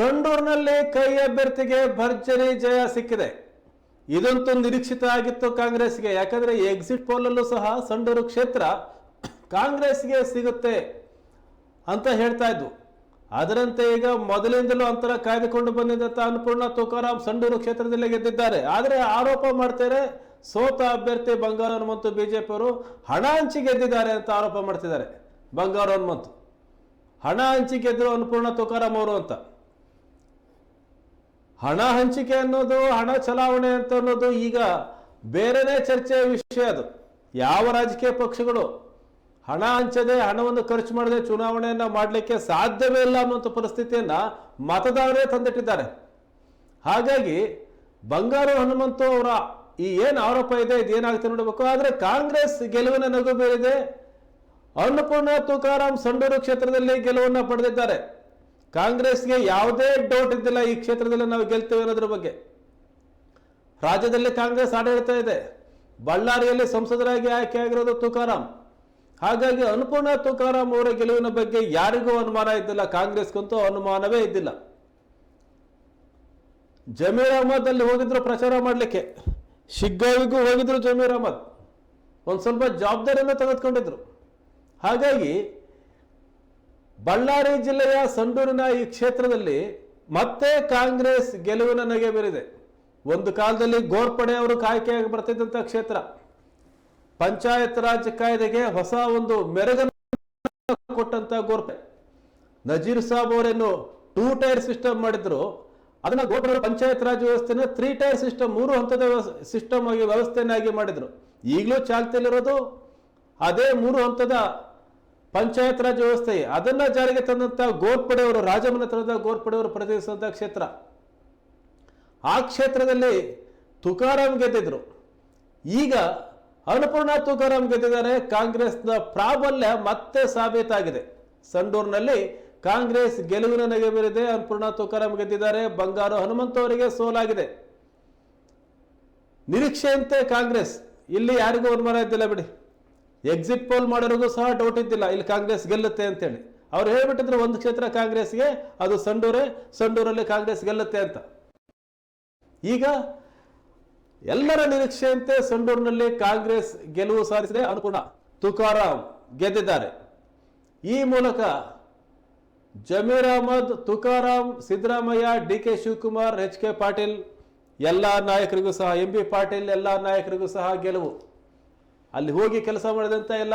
ಸಂಡೂರಿನಲ್ಲಿ ಕೈ ಅಭ್ಯರ್ಥಿಗೆ ಭರ್ಜರಿ ಜಯ ಸಿಕ್ಕಿದೆ. ಇದಂತೂ ನಿರೀಕ್ಷಿತ ಆಗಿತ್ತು ಕಾಂಗ್ರೆಸ್ಗೆ ಯಾಕಂದ್ರೆ ಎಕ್ಸಿಟ್ ಪೋಲಲ್ಲೂ ಸಹ ಸಂಡೂರು ಕ್ಷೇತ್ರ ಕಾಂಗ್ರೆಸ್ಗೆ ಸಿಗುತ್ತೆ ಅಂತ ಹೇಳ್ತಾ ಇದ್ವು ಅದರಂತೆ ಈಗ ಮೊದಲಿಂದಲೂ ಅಂತರ ಕಾಯ್ದುಕೊಂಡು ಬಂದಿದ್ದಂತ ಅನ್ನಪೂರ್ಣ ತುಕಾರಾಮ್ ಸಂಡೂರು ಕ್ಷೇತ್ರದಲ್ಲಿ ಗೆದ್ದಿದ್ದಾರೆ. ಆದರೆ ಆರೋಪ ಮಾಡ್ತಾರೆ ಸೋತ ಅಭ್ಯರ್ಥಿ ಬಂಗಾರ ಹನುಮಂತು ಬಿಜೆಪಿಯವರು ಹಣ ಹಂಚಿ ಗೆದ್ದಿದ್ದಾರೆ ಅಂತ ಆರೋಪ ಮಾಡ್ತಿದ್ದಾರೆ ಬಂಗಾರ ಹನುಮಂತು. ಹಣ ಹಂಚಿ ಗೆದ್ದರು ಅನ್ನಪೂರ್ಣ ತುಕಾರಾಮ್ ಅವರು ಅಂತ. ಹಣ ಹಂಚಿಕೆ ಅನ್ನೋದು, ಹಣ ಚಲಾವಣೆ ಅಂತ ಅನ್ನೋದು ಈಗ ಬೇರೆನೇ ಚರ್ಚೆಯ ವಿಷಯ ಅದು. ಯಾವ ರಾಜಕೀಯ ಪಕ್ಷಗಳು ಹಣ ಹಂಚದೆ, ಹಣವನ್ನು ಖರ್ಚು ಮಾಡದೆ ಚುನಾವಣೆಯನ್ನು ಮಾಡಲಿಕ್ಕೆ ಸಾಧ್ಯವೇ ಇಲ್ಲ ಅನ್ನುವಂಥ ಪರಿಸ್ಥಿತಿಯನ್ನ ಮತದಾರರೇ ತಂದಿಟ್ಟಿದ್ದಾರೆ. ಹಾಗಾಗಿ ಬಂಗಾರು ಹನುಮಂತು ಅವರ ಈ ಏನು ಆರೋಪ ಇದೆ, ಇದೇನಾಗುತ್ತೆ ನೋಡಬೇಕು. ಆದರೆ ಕಾಂಗ್ರೆಸ್ ಗೆಲುವಿನ ನಗು ಬೀರಿದೆ. ಅನ್ನಪೂರ್ಣ ತುಕಾರಾಮ್ ಸಂಡೂರು ಕ್ಷೇತ್ರದಲ್ಲಿ ಗೆಲುವನ್ನ ಪಡೆದಿದ್ದಾರೆ. ಕಾಂಗ್ರೆಸ್ಗೆ ಯಾವುದೇ ಡೌಟ್ ಇದ್ದಿಲ್ಲ ಈ ಕ್ಷೇತ್ರದಲ್ಲಿ ನಾವು ಗೆಲ್ತೇವೆ ಅನ್ನೋದ್ರ ಬಗ್ಗೆ. ರಾಜ್ಯದಲ್ಲಿ ಕಾಂಗ್ರೆಸ್ ಆಡಳಿತ ಇದೆ. ಬಳ್ಳಾರಿಯಲ್ಲಿ ಸಂಸದರಾಗಿ ಆಯ್ಕೆ ಆಗಿರೋದು ತುಕಾರಾಮ್. ಹಾಗಾಗಿ ಅನ್ನಪೂರ್ಣ ತುಕಾರಾಮ್ ಅವರ ಗೆಲುವಿನ ಬಗ್ಗೆ ಯಾರಿಗೂ ಅನುಮಾನ ಇದ್ದಿಲ್ಲ. ಕಾಂಗ್ರೆಸ್ಗಂತೂ ಅನುಮಾನವೇ ಇದ್ದಿಲ್ಲ. ಜಮೀರ್ ಅಹಮದ್ ಅಲ್ಲಿ ಹೋಗಿದ್ರು ಪ್ರಚಾರ ಮಾಡಲಿಕ್ಕೆ. ಶಿಗ್ಗಾವಿಗೂ ಹೋಗಿದ್ರು ಜಮೀರ್ ಅಹಮದ್. ಒಂದು ಸ್ವಲ್ಪ ಜವಾಬ್ದಾರಿಯನ್ನು ತೆಗೆದುಕೊಂಡಿದ್ರು. ಹಾಗಾಗಿ ಬಳ್ಳಾರಿ ಜಿಲ್ಲೆಯ ಸಂಡೂರಿನ ಈ ಕ್ಷೇತ್ರದಲ್ಲಿ ಮತ್ತೆ ಕಾಂಗ್ರೆಸ್ ಗೆಲುವಿನ ನಗೆ ಬೀರಿದೆ. ಒಂದು ಕಾಲದಲ್ಲಿ ಗೋರ್ಪಡೆ ಅವರು ಕಾಯ್ಕೆಯಾಗಿ ಬರ್ತಿದ್ದಂಥ ಕ್ಷೇತ್ರ. ಪಂಚಾಯತ್ ರಾಜ್ ಕಾಯ್ದೆಗೆ ಹೊಸ ಒಂದು ಮೆರಗನ್ನು ಕೊಟ್ಟಂತ ಗೋರ್ಪಡೆ. ನಜೀರ್ ಸಾಬ್ ಅವರೇನು ಟೂ ಟೈರ್ ಸಿಸ್ಟಮ್ ಮಾಡಿದ್ರು. ಅದನ್ನ ಗೋರ್ಪಡೆ ಪಂಚಾಯತ್ ರಾಜ್ ವ್ಯವಸ್ಥೆನ ತ್ರೀ ಟೈರ್ ಸಿಸ್ಟಮ್, ಮೂರು ಹಂತದ ಸಿಸ್ಟಮ್ ಆಗಿ ವ್ಯವಸ್ಥೆಯನ್ನಾಗಿ ಮಾಡಿದ್ರು. ಈಗಲೂ ಚಾಲ್ತಿಯಲ್ಲಿರೋದು ಅದೇ ಮೂರು ಹಂತದ ಪಂಚಾಯತ್ ರಾಜ್ ವ್ಯವಸ್ಥೆ, ಅದನ್ನ ಜಾರಿಗೆ ತಂದಂತ ಗೋರ್ಪಡೆಯವರು ರಾಜಮನೆತನದ ಗೋರ್ಪಡೆಯವರು ಪ್ರತಿನಿಧಿಸಿದಂಥ ಕ್ಷೇತ್ರ. ಆ ಕ್ಷೇತ್ರದಲ್ಲಿ ತುಕಾರಾಮ್ ಗೆದ್ದಿದ್ರು. ಈಗ ಅನ್ನಪೂರ್ಣ ತುಕಾರಾಮ್ ಗೆದ್ದಿದ್ದಾರೆ, ಕಾಂಗ್ರೆಸ್ನ ಪ್ರಾಬಲ್ಯ ಮತ್ತೆ ಸಾಬೀತಾಗಿದೆ. ಸಂಡೂರ್ನಲ್ಲಿ ಕಾಂಗ್ರೆಸ್ ಗೆಲುವಿನ ನಗೆ ಬೀರಿದೆ ಅನ್ನಪೂರ್ಣ ತುಕಾರಾಮ್ ಗೆದ್ದಿದ್ದಾರೆ, ಬಂಗಾರು ಹನುಮಂತ ಅವರಿಗೆ ಸೋಲಾಗಿದೆ. ನಿರೀಕ್ಷೆಯಂತೆ ಕಾಂಗ್ರೆಸ್, ಇಲ್ಲಿ ಯಾರಿಗೂ ಅನುಮಾನ ಇದ್ದಿಲ್ಲ ಬಿಡಿ. ಎಕ್ಸಿಟ್ ಪೋಲ್ ಮಾಡೋರಿಗೂ ಸಹ ಡೌಟ್ ಇದ್ದಿಲ್ಲ. ಇಲ್ಲಿ ಕಾಂಗ್ರೆಸ್ ಗೆಲ್ಲುತ್ತೆ ಅಂತೇಳಿ. ಅವ್ರು ಹೇಳ್ಬಿಟ್ಟಿದ್ರೆ ಒಂದು ಕ್ಷೇತ್ರ ಕಾಂಗ್ರೆಸ್ಗೆ, ಅದು ಸಂಡೂರೇ, ಸಂಡೂರಲ್ಲಿ ಕಾಂಗ್ರೆಸ್ ಗೆಲ್ಲುತ್ತೆ ಅಂತ. ಈಗ ಎಲ್ಲರ ನಿರೀಕ್ಷೆಯಂತೆ ಸಂಡೂರಿನಲ್ಲಿ ಕಾಂಗ್ರೆಸ್ ಗೆಲುವು ಸಾಧಿಸಿದೆ ಅನುಕೂಲ. ತುಕಾರಾಮ್ ಗೆದ್ದಿದ್ದಾರೆ. ಈ ಮೂಲಕ Zameer Ahmed, Tukaram, Siddaramaiah, D K Shivakumar, H K Patil, ಎಲ್ಲ ನಾಯಕರಿಗೂ ಸಹ, ಎಂ ಬಿ ಪಾಟೀಲ್, ಎಲ್ಲ ನಾಯಕರಿಗೂ ಸಹ ಗೆಲುವು. ಅಲ್ಲಿ ಹೋಗಿ ಕೆಲಸ ಮಾಡಿದಂಥ ಎಲ್ಲ